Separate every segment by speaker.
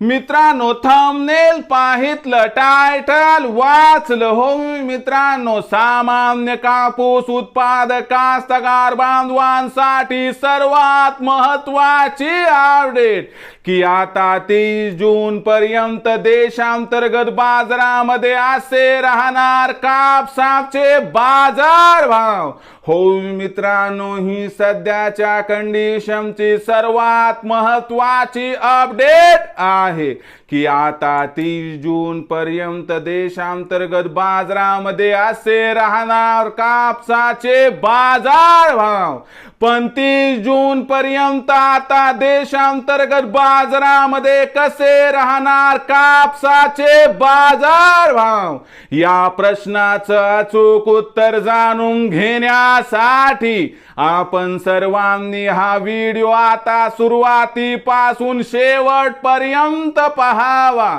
Speaker 1: मित्रांनो thumbnail पाहितलं title वाचलं हो मित्रांनो सामान्य कापूस उत्पादक कास्तकार बांधवांसाठी सर्वात महत्वाची अपडेट की आता तीस जून पर्यंत देशांतर्गत बाजारामध्ये असे राहणार कापसाचे बाजार भाव हो मित्रांनो ही सध्याच्या कंडिशनची सर्वात महत्वाची अपडेट आहे की आता तीस जून पर्यंत देशांतर्गत बाजारामध्ये असे राहणार कापसाचे बाजार भाव. पण तीस जून पर्यंत आता देशांतर्गत बाजारामध्ये कसे राहणार कापसाचे बाजार भाव? या प्रश्नाचं अचूक उत्तर जाणून घेण्यासाठी आपण सर्वांनी हा व्हिडिओ आता सुरुवातीपासून शेवटपर्यंत पहावा.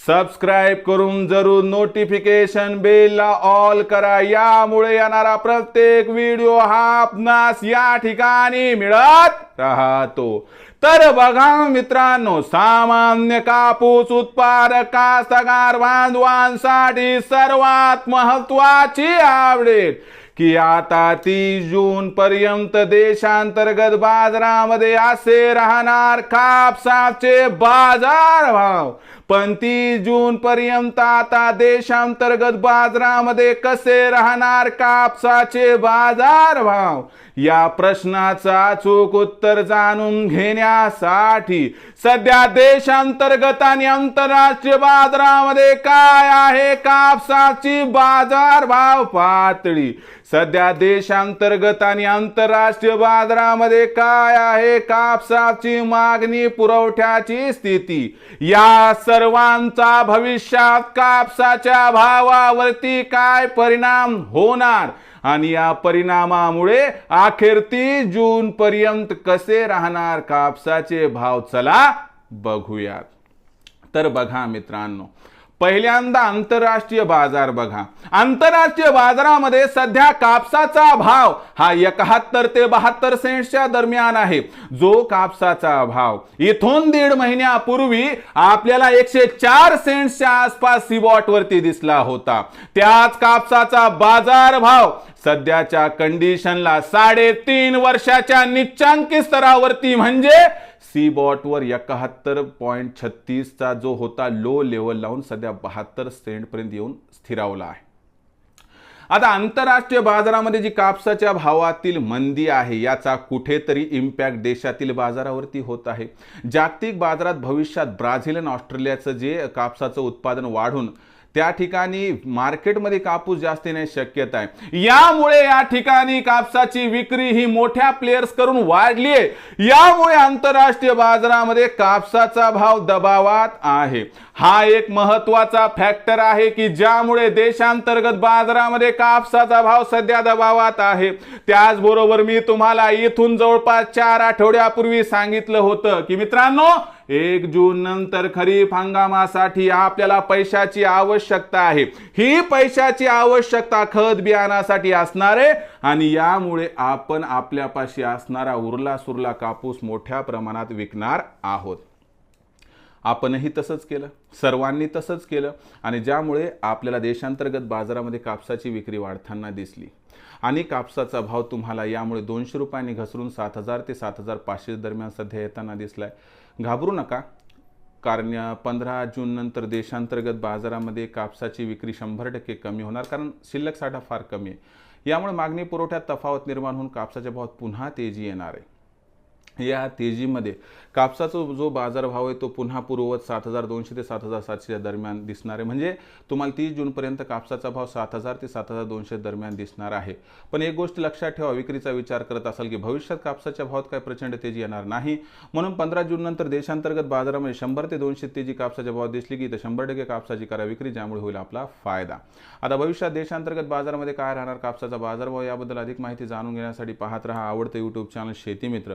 Speaker 1: सबस्क्राईब करून जरूर नोटिफिकेशन बेलला ऑल करा. यामुळे येणारा प्रत्येक व्हिडिओ हा आपणास या ठिकाणी मिळत राहतो. तर बघा मित्रांनो सामान्य कापूस उत्पादक कास्तकार बांधवांसाठी सर्वात महत्वाची अपडेट की आता तीस जून पर्यंत देशांतर्गत बाजारामध्ये असे राहणार कापसाचे बाजार भाव पण तीस जून पर्यंत आता देशांतर्गत बाजारामध्ये कसे राहणार कापसाचे बाजार भाव? या प्रश्नाचा अचूक उत्तर जाणून घेण्यासाठी सध्या देशांतर्गत आणि आंतरराष्ट्रीय बाजारामध्ये काय आहे? कापसाची बाजार भाव पातळी. सध्या देशांतर्गत आणि आंतरराष्ट्रीय बाजारामध्ये काय आहे? कापसाची मागणी पुरवठ्याची स्थिती. या सर्वांचा भविष्यात कापसाच्या भावावरती काय परिणाम होणार? आणि या परिणामामुळे अखेर तीस जून पर्यंत कसे राहणार कापसाचे भाव? चला बघूयात. तर बघा मित्रांनो पहिल्यांदा आंतरराष्ट्रीय बाजार बघा. आंतरराष्ट्रीय बाजारामध्ये सध्या कापसाचा भाव हा एकाहत्तर ते बहात्तर सेंट्सच्या दरम्यान आहे. जो कापसाचा भाव इथून दीड महिन्यापूर्वी आपल्याला एकशे चार सेंट्सच्या आसपास सीबॉटवरती दिसला होता. त्याच कापसाचा बाजार भाव सध्याच्या कंडिशनला साडेतीन वर्षाच्या निच्चांकी स्तरावरती म्हणजे सी बॉटवर एकाहत्तर पॉईंट छत्तीसचा जो होता लो लेवल लावून सध्या बहात्तर सेंटपर्यंत येऊन स्थिरावला आहे. आता आंतरराष्ट्रीय बाजारामध्ये जी कापसाच्या भावातील मंदी आहे याचा कुठेतरी इम्पॅक्ट देशातील बाजारावरती होत आहे. जागतिक बाजारात भविष्यात ब्राझील आणि ऑस्ट्रेलियाचं जे कापसाचं उत्पादन वाढून त्या ठिकाणी मार्केटमध्ये कापूस जास्त येण्याची शक्यता आहे. यामुळे या ठिकाणी कापसाची विक्री ही मोठ्या प्लेयर्स करून वाढली आहे. यामुळे आंतरराष्ट्रीय बाजारामध्ये कापसाचा भाव दबावात आहे. हा एक महत्त्वाचा फॅक्टर आहे की ज्यामुळे देशांतर्गत बाजारामध्ये कापसाचा भाव सध्या दबावात आहे. त्याचबरोबर मी तुम्हाला इथून जवळपास चार आठवड्यापूर्वी सांगितलं होतं की मित्रांनो एक जून नंतर खरीप हंगामासाठी आपल्याला पैशाची आवश्यकता आहे. ही पैशाची आवश्यकता खत बियाणासाठी असणार आहे आणि यामुळे आपण आपल्यापाशी असणारा उरला सुरला कापूस मोठ्या प्रमाणात विकणार आहोत. आपणही तसंच केलं. सर्वांनी तसंच केलं आणि ज्यामुळे आपल्याला देशांतर्गत बाजारामध्ये कापसाची विक्री वाढताना दिसली. आणि कापसाचा भाव तुम्हाला यामुळे दोनशे रुपयांनी घसरून सात हजार ते सात हजार पाचशे दरम्यान सध्या येताना दिसलाय. घाबरू नका. कारण पंधरा जून नंतर देशांतर्गत बाजारामध्ये कापसाची विक्री शंभर टक्के कमी होणार कारण शिल्लक साठा फार कमी आहे. यामुळे मागणी पुरवठ्यात तफावत निर्माण होऊन कापसाच्या भावात पुन्हा तेजी येणार आहे. या तेजीमध्ये कापसाचा जो बाजारभाव आहे तो पुन्हा पूर्ववत सात हजार दोनशे ते सात हजार सातशेच्या दरम्यान दिसणार आहे. म्हणजे तुम्हाला तीस जूनपर्यंत कापसाचा भाव सात हजार ते सात हजार दोनशे दरम्यान दिसणार आहे. पण एक गोष्ट लक्षात ठेवा विक्रीचा विचार करत असाल की भविष्यात कापसाच्या भावात काय प्रचंड तेजी येणार नाही. म्हणून पंधरा जूननंतर देशांतर्गत बाजारामध्ये शंभर ते दोनशे तेजी कापसाच्या भावात दिसली की तर शंभर टक्के कापसाची करा विक्री ज्यामुळे होईल आपला फायदा. आता भविष्यात देशांतर्गत बाजारामध्ये काय राहणार? कापसाचा बाजारभाव याबद्दल अधिक माहिती जाणून घेण्यासाठी पाहत राहा आवडतं यूट्यूब चॅनल शेतीमित्र